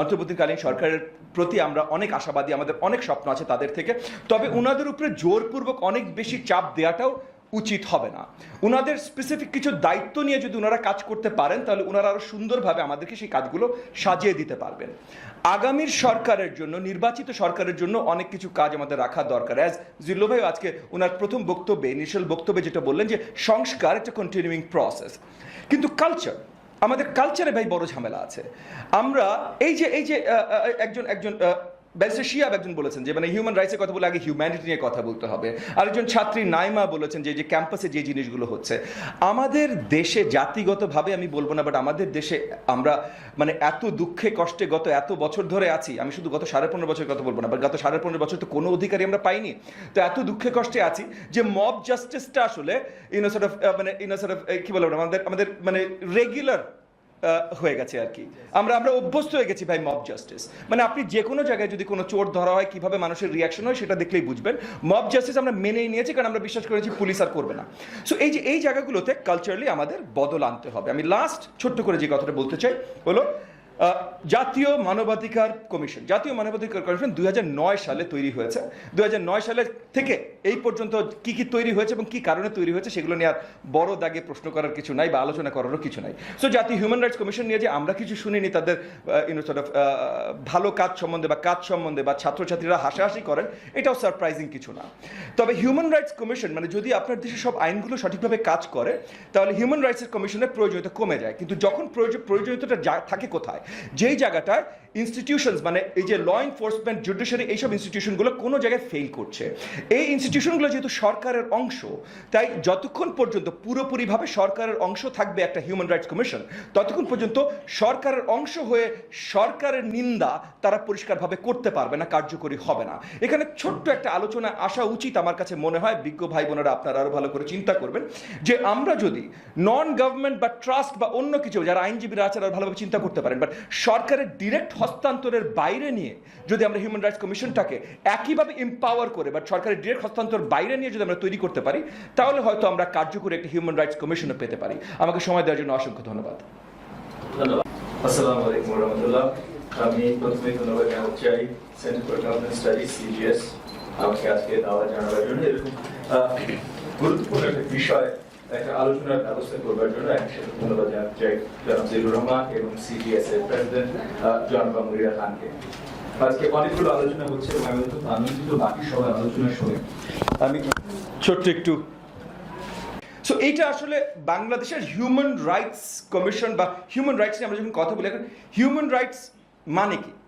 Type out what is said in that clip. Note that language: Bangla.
অন্তর্বর্তীকালীন সরকারের প্রতি আমরা অনেক আশাবাদী, আমাদের অনেক স্বপ্ন আছে তাদের থেকে। তবে ওনাদের উপরে জোরপূর্বক অনেক বেশি চাপ দেওয়াটাও উচিত হবে না। ওনাদের স্পেসিফিক কিছু দায়িত্ব নিয়ে যদি ওনারা কাজ করতে পারেন, তাহলে ওনারা আরও সুন্দরভাবে আমাদেরকে সেই কাজগুলো সাজিয়ে দিতে পারবেন। আগামীর সরকারের জন্য, নির্বাচিত সরকারের জন্য অনেক কিছু কাজ আমাদের রাখা দরকার। অ্যাজ জিল্লো ভাই আজকে ওনার প্রথম বক্তব্যে ইনিশিয়াল বক্তব্যে যেটা বললেন যে সংস্কার একটা কন্টিনিউইং প্রসেস কিন্তু কালচার আমাদের কালচারে ভাই বড় ঝামেলা আছে। আমরা এই যে এই যে একজন একজন ব্যারিস্টার শিয়াব একজন বলেছেন যে মানে হিউম্যান রাইটসের কথা বলে আগে হিউম্যানিটি নিয়ে কথা বলতে হবে। আরেকজন ছাত্রী নাইমা বলেছেন যে যে ক্যাম্পাসে যে জিনিসগুলো হচ্ছে, আমাদের দেশে জাতিগতভাবে আমি বলব না বাট আমাদের দেশে আমরা মানে এত দুঃখে, কষ্টে গত এত বছর ধরে আছি, আমি শুধু গত সাড়ে পনেরো বছরের কথা বলব না বাট গত সাড়ে পনেরো বছর তো কোনো অধিকারই আমরা পাইনি। তো এত দুঃখে, কষ্টে আছি যে মব জাস্টিসটা আসলে ইনোসেট অফ মানে ইনোসেট অফ কি বলব আমাদের আমাদের মানে রেগুলার হয়ে গেছে আর কি। আমরা আমরা অভ্যস্ত হয়ে গেছি ভাই মব জাস্টিস মানে আপনি যে কোনো জায়গায় যদি কোনো চোর ধরা হয়, কীভাবে মানুষের রিয়াকশন হয় সেটা দেখলেই বুঝবেন। মব জাস্টিস আমরা মেনেই নিয়েছি, কারণ আমরা বিশ্বাস করেছি পুলিশ আর করবে না। সো এই যে, এই জায়গাগুলোতে কালচারালি আমাদের বদল আনতে হবে। আমি লাস্ট ছোট্ট করে যে কথাটা বলতে চাই, হলো জাতীয় মানবাধিকার কমিশন, জাতীয় মানবাধিকার কমিশন দুই হাজার নয় সালে তৈরি হয়েছে। দুই সালে থেকে এই পর্যন্ত কি কি তৈরি হয়েছে এবং কি কারণে তৈরি হয়েছে সেগুলো নিয়ে আর বড় দাগে প্রশ্ন করার কিছু নাই বা আলোচনা করারও কিছু নাই। সো জাতীয় হিউম্যান রাইটস কমিশন নিয়ে যে আমরা কিছু শুনিনি, তাদের ইউনো সর্ট অফ ভালো কাজ সম্বন্ধে বা কাজ সম্বন্ধে বা ছাত্রছাত্রীরা হাসাহাসি করেন, এটাও সারপ্রাইজিং কিছু না। তবে হিউম্যান রাইটস কমিশন মানে যদি আপনার দেশে সব আইনগুলো সঠিকভাবে কাজ করে, তাহলে হিউম্যান রাইটসের কমিশনের প্রয়োজনীয়তা কমে যায়। কিন্তু যখন প্রয়োজন প্রয়োজনীয়তাটা থাকে কোথায়? যেই জায়গাটায় ইনস্টিটিউশনস মানে এই যে ল এনফোর্সমেন্ট জুডিশিয়ারি এইসব ইনস্টিটিউশনগুলো কোনো জায়গায় ফেল করছে। এই ইনস্টিটিউশনগুলো যেহেতু সরকারের অংশ, তাই যতক্ষণ পর্যন্ত পুরোপুরিভাবে সরকারের অংশ থাকবে একটা হিউম্যান রাইটস কমিশন ততক্ষণ পর্যন্ত সরকারের অংশ হয়ে সরকারের নিন্দা তারা পরিষ্কারভাবে করতে পারবে না, কার্যকরী হবে না। এখানে ছোট্ট একটা আলোচনা আসা উচিত আমার কাছে মনে হয়, বিজ্ঞ ভাই বোনেরা আপনারা আরও ভালো করে চিন্তা করবেন, যে আমরা যদি নন গভর্নমেন্ট বা ট্রাস্ট বা অন্য কিছু, যারা আইনজীবীরা আছে তারা ভালোভাবে চিন্তা করতে পারেন বাট সরকারের ডিরেক্ট হস্তান্তরের বাইরে নিয়ে যদি আমরা হিউম্যান রাইটস কমিশনটাকে একইভাবে এম্পাওয়ার করে বা সরকারের ডিরেক্ট হস্তান্তর বাইরে নিয়ে যদি আমরা তৈরি করতে পারি, তাহলে হয়তো আমরা কার্যকরী একটা হিউম্যান রাইটস কমিশনও পেতে পারি। আমাকে সময় দেওয়ার জন্য অসংখ্য ধন্যবাদ। আমি প্রথমে ধন্যবাদ জানাতে চাই centre for governance study CGS আমাকে আজকে দাওয়া জানাবার জন্য। এরকম গুরুত্বপূর্ণ একটা বিষয় একটা আলোচনার ব্যবস্থা করবার জন্য একসাথে ধন্যবাদ জিলুর রহমান এবং এর প্রেসিডেন্ট খানকে। আজকে অনেকগুলো আলোচনা হচ্ছে এবং আমি বাকি আলোচনা শুনে। আমি ছোট্ট একটু সো এইটা আসলে বাংলাদেশের হিউম্যান রাইটস কমিশন বা হিউম্যান রাইটস নিয়ে আমরা যখন কথা বলি, এখন হিউম্যান রাইটস মানে কি?